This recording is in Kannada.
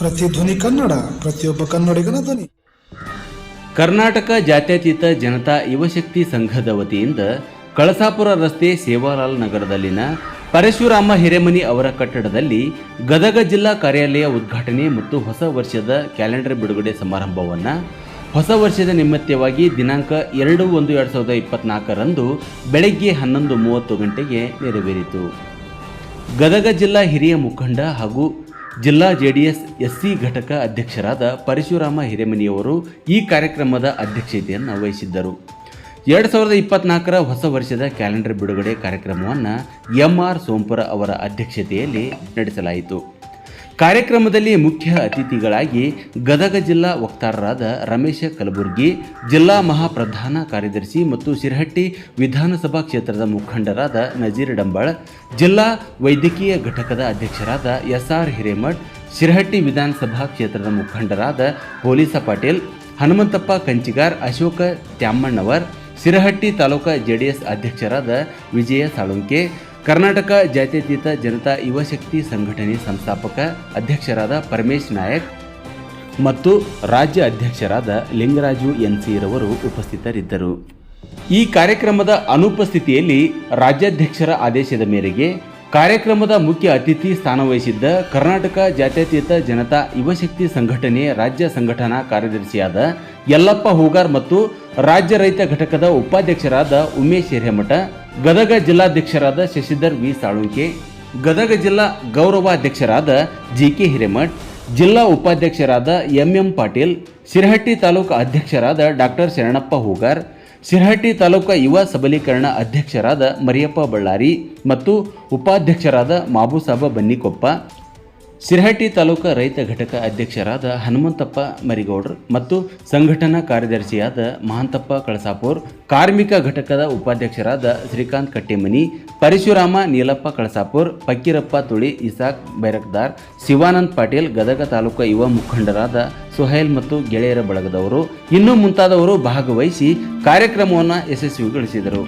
ಪ್ರತಿಧ್ವನಿ ಕನ್ನಡ, ಪ್ರತಿಯೊಬ್ಬ ಕನ್ನಡಿಗನ ಧ್ವನಿ. ಕರ್ನಾಟಕ ಜಾತ್ಯತೀತ ಜನತಾ ಯುವಶಕ್ತಿ ಸಂಘದ ವತಿಯಿಂದ ಕಳಸಾಪುರ ರಸ್ತೆ ಸೇವಾಲಾಲ್ ನಗರದಲ್ಲಿನ ಪರಶುರಾಮ ಹಿರೇಮನಿ ಅವರ ಕಟ್ಟಡದಲ್ಲಿ ಗದಗ ಜಿಲ್ಲಾ ಕಾರ್ಯಾಲಯ ಉದ್ಘಾಟನೆ ಮತ್ತು ಹೊಸ ವರ್ಷದ ಕ್ಯಾಲೆಂಡರ್ ಬಿಡುಗಡೆ ಸಮಾರಂಭವನ್ನು ಹೊಸ ವರ್ಷದ ನಿಮಿತ್ತವಾಗಿ ದಿನಾಂಕ ಎರಡು ಒಂದು ಎರಡು ಸಾವಿರದ ಇಪ್ಪತ್ನಾಲ್ಕರಂದು ಬೆಳಗ್ಗೆ ಹನ್ನೊಂದು ಮೂವತ್ತು ಗಂಟೆಗೆ ನೆರವೇರಿತು. ಗದಗ ಜಿಲ್ಲಾ ಹಿರಿಯ ಮುಖಂಡ ಹಾಗೂ ಜಿಲ್ಲಾ ಜೆಡಿಎಸ್ ಎಸ್ಸಿ ಘಟಕ ಅಧ್ಯಕ್ಷರಾದ ಪರಶುರಾಮ ಹಿರೇಮನಿಯವರು ಈ ಕಾರ್ಯಕ್ರಮದ ಅಧ್ಯಕ್ಷತೆಯನ್ನು ವಹಿಸಿದ್ದರು. ಎರಡು ಸಾವಿರದ ಇಪ್ಪತ್ನಾಲ್ಕರ ಹೊಸ ವರ್ಷದ ಕ್ಯಾಲೆಂಡರ್ ಬಿಡುಗಡೆ ಕಾರ್ಯಕ್ರಮವನ್ನು ಎಂ ಆರ್ ಸೋಂಪುರ ಅವರ ಅಧ್ಯಕ್ಷತೆಯಲ್ಲಿ ನಡೆಸಲಾಯಿತು. ಕಾರ್ಯಕ್ರಮದಲ್ಲಿ ಮುಖ್ಯ ಅತಿಥಿಗಳಾಗಿ ಗದಗ ಜಿಲ್ಲಾ ವಕ್ತಾರರಾದ ರಮೇಶ ಕಲಬುರ್ಗಿ, ಜಿಲ್ಲಾ ಮಹಾಪ್ರಧಾನ ಕಾರ್ಯದರ್ಶಿ ಮತ್ತು ಶಿರಹಟ್ಟಿ ವಿಧಾನಸಭಾ ಕ್ಷೇತ್ರದ ಮುಖಂಡರಾದ ನಜೀರ್ ಡಂಬಾಳ್, ಜಿಲ್ಲಾ ವೈದ್ಯಕೀಯ ಘಟಕದ ಅಧ್ಯಕ್ಷರಾದ ಎಸ್ ಆರ್ ಹಿರೇಮಠ್ ಶಿರಹಟ್ಟಿ ವಿಧಾನಸಭಾ ಕ್ಷೇತ್ರದ ಮುಖಂಡರಾದ ಪೊಲೀಸ ಪಾಟೀಲ್, ಹನುಮಂತಪ್ಪ ಕಂಚಿಗಾರ್, ಅಶೋಕ ತ್ಯಾಮಣ್ಣವರ್, ಸಿರಹಟ್ಟಿ ತಾಲೂಕಾ ಜೆಡಿಎಸ್ ಅಧ್ಯಕ್ಷರಾದ ವಿಜಯ ಸಾಳುಂಕೆ ಕರ್ನಾಟಕ ಜಾತ್ಯತೀತ ಜನತಾ ಯುವಶಕ್ತಿ ಸಂಘಟನೆ ಸಂಸ್ಥಾಪಕ ಅಧ್ಯಕ್ಷರಾದ ಪರಮೇಶ್ ನಾಯಕ್ ಮತ್ತು ರಾಜ್ಯ ಅಧ್ಯಕ್ಷರಾದ ಲಿಂಗರಾಜು ಎನ್ ರವರು ಉಪಸ್ಥಿತರಿದ್ದರು. ಈ ಕಾರ್ಯಕ್ರಮದ ಅನುಪಸ್ಥಿತಿಯಲ್ಲಿ ರಾಜ್ಯಾಧ್ಯಕ್ಷರ ಆದೇಶದ ಮೇರೆಗೆ ಕಾರ್ಯಕ್ರಮದ ಮುಖ್ಯ ಅತಿಥಿ ಸ್ಥಾನವಹಿಸಿದ್ದ ಕರ್ನಾಟಕ ಜಾತ್ಯತೀತ ಜನತಾ ಯುವಶಕ್ತಿ ಸಂಘಟನೆ ರಾಜ್ಯ ಸಂಘಟನಾ ಕಾರ್ಯದರ್ಶಿಯಾದ ಯಲ್ಲಪ್ಪ ಹೂಗಾರ್ ಮತ್ತು ರಾಜ್ಯ ರೈತ ಘಟಕದ ಉಪಾಧ್ಯಕ್ಷರಾದ ಉಮೇಶ್ ಹಿರೇಮಠ ಗದಗ ಜಿಲ್ಲಾಧ್ಯಕ್ಷರಾದ ಶಶಿಧರ್ ವಿ. ಸಾಳುಂಕೆ, ಗದಗ ಜಿಲ್ಲಾ ಗೌರವಾಧ್ಯಕ್ಷರಾದ ಜಿ ಕೆ ಹಿರೇಮಠ್, ಜಿಲ್ಲಾ ಉಪಾಧ್ಯಕ್ಷರಾದ ಎಂ ಎಂ ಪಾಟೀಲ್, ಸಿರಹಟ್ಟಿ ತಾಲೂಕು ಅಧ್ಯಕ್ಷರಾದ ಡಾಕ್ಟರ್ ಶರಣಪ್ಪ ಹೂಗಾರ್, ಸಿರಹಟ್ಟಿ ತಾಲೂಕು ಯುವ ಸಬಲೀಕರಣ ಅಧ್ಯಕ್ಷರಾದ ಮರಿಯಪ್ಪ ಬಳ್ಳಾರಿ ಮತ್ತು ಉಪಾಧ್ಯಕ್ಷರಾದ ಮಾಬುಸಾಬ ಬನ್ನಿಕೊಪ್ಪ ಸಿರಹಟ್ಟಿ ತಾಲೂಕು ರೈತ ಘಟಕ ಅಧ್ಯಕ್ಷರಾದ ಹನುಮಂತಪ್ಪ ಮರಿಗೌಡ್ರು ಮತ್ತು ಸಂಘಟನಾ ಕಾರ್ಯದರ್ಶಿಯಾದ ಮಹಾಂತಪ್ಪ ಕಳಸಾಪುರ್, ಕಾರ್ಮಿಕ ಘಟಕದ ಉಪಾಧ್ಯಕ್ಷರಾದ ಶ್ರೀಕಾಂತ್ ಕಟ್ಟಿಮನಿ, ಪರಶುರಾಮ ನೀಲಪ್ಪ ಕಳಸಾಪುರ್, ಫಕೀರಪ್ಪ ತುಳಿ, ಇಸಾಕ್ ಬೈರಕ್ದಾರ್, ಶಿವಾನಂದ್ ಪಾಟೀಲ್, ಗದಗ ತಾಲೂಕು ಯುವ ಮುಖಂಡರಾದ ಸುಹೈಲ್ ಮತ್ತು ಗೆಳೆಯರ ಬಳಗದವರು. ಇನ್ನೂ ಮುಂತಾದವರು ಭಾಗವಹಿಸಿ ಕಾರ್ಯಕ್ರಮವನ್ನು ಯಶಸ್ವಿಗೊಳಿಸಿದರು.